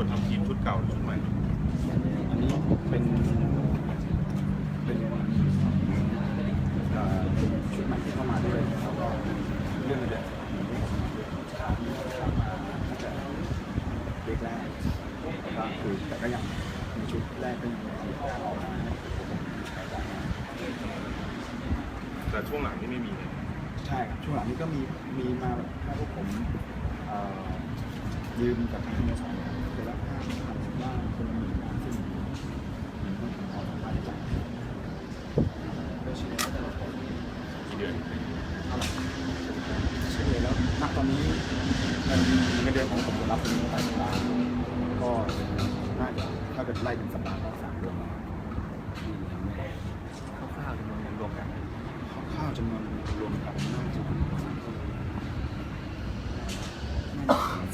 คนทำทีมชุดเก่าหรือชุดใหม่ อันนี้เป็นเป็นเอ่อชุดใหม่ที่เข้ามาด้วยแล้วก็เรื่องเด็กเข้ามาตั้งแต่เด็กแรกก็คือแต่ก็ยังมีชุดแรกก็ยังออกมาให้ผมใช้ได้แต่ช่วงหลังนี่ไม่มีเลยใช่ครับช่วงหลังนี้ก็มีมีมาแบบถ้พวกผมเอ่อยืมกับทางสโมสรเดือนละห้าพันบ้างคนละหมื่นบ้างซึ่งมันก็ออกมาได้จ่ายโดยเฉลี่ยแล้วแต่ละคน กี่เดือน เท่าไหร่เฉลี่ยแล้วณ ตอนนี้เงินเงินเดือนของผมรับเป็นรายสัปดาห์ก็น่าจะถ้าเกิดไล่เป็นสัปดาห์ก็สามเดือนแล้วที่ทำให้คร่าวๆจำนวนเงินรวมกันข้าวจำนวนรวมกันน่าจะประมาณ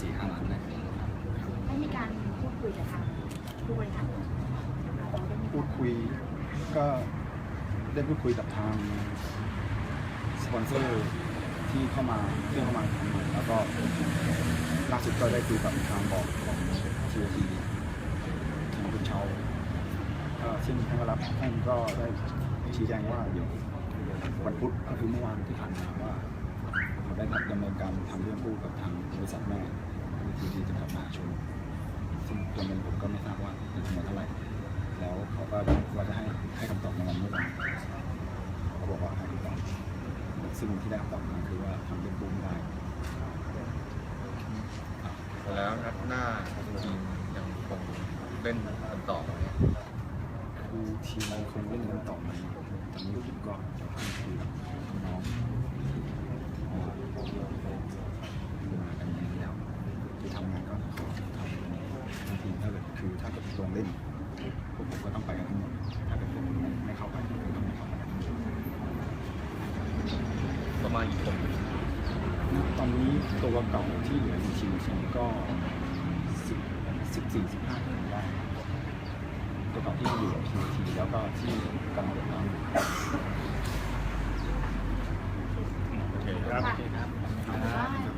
สี่ห้าล้านได้ได้มีการพูดคุยกับทางผู้บริหารพูดคุยก็ได้พูดคุยกับทางสปอนเซอร์ที่เข้ามาเรื่องเข้ามาทำง ก็ล่าสุดก็ได้คุยกับทางบอกของทีโอทีทางคุณเชาก็ซึ่งท่านก็รับท่านก็ได้ชี้แจงว่าเดี๋ยววันพุธก็คือเมื่อวานที่ผ่านมาว่าเขาได้ดำเนินการทำเรื่องพูดกับทางบริษัทแม่ทีทีจำกัดมหาชนซึ่งตัวเงินผมก็ไม่ทราบว่าเป็นจำนวนเท่าไหร่แล้วเขาก็ว่าจะให้ให้คำตอบในวันเมื่อวานเขาบอกว่าให้คำตอบซึ่งที่ได้คำตอบมาคือว่าทำเรื่องปูไม่ได้ แล้วนัดหน้าทีมยังคงเล่นกันต่อไหมคือทีมคงเล่นกันต่อไหมตอนนี้ผมก็จะพูดคุยกับน้องอ่ามากันอย่างนี้แล้วที่ทำงานก็ขอทำทันทีถ้าเกิดคือถ้าเกิดลงเล่นพวกผมก็ต้องไปกันทั้งหมดถ้าเกิดผมไม่เข้าไปก็ต้องไม่เข้าไปกันประมาณกี่คน ณตอนนี้ตัวเก่าที่เหลือในทีมทีมก็สิบสิบสี่สิบห้าคนได้ตัวเก่าที่อยู่กับทีมทีแล้วก็ที่กำลังเดินทางโอเคครับค่ะ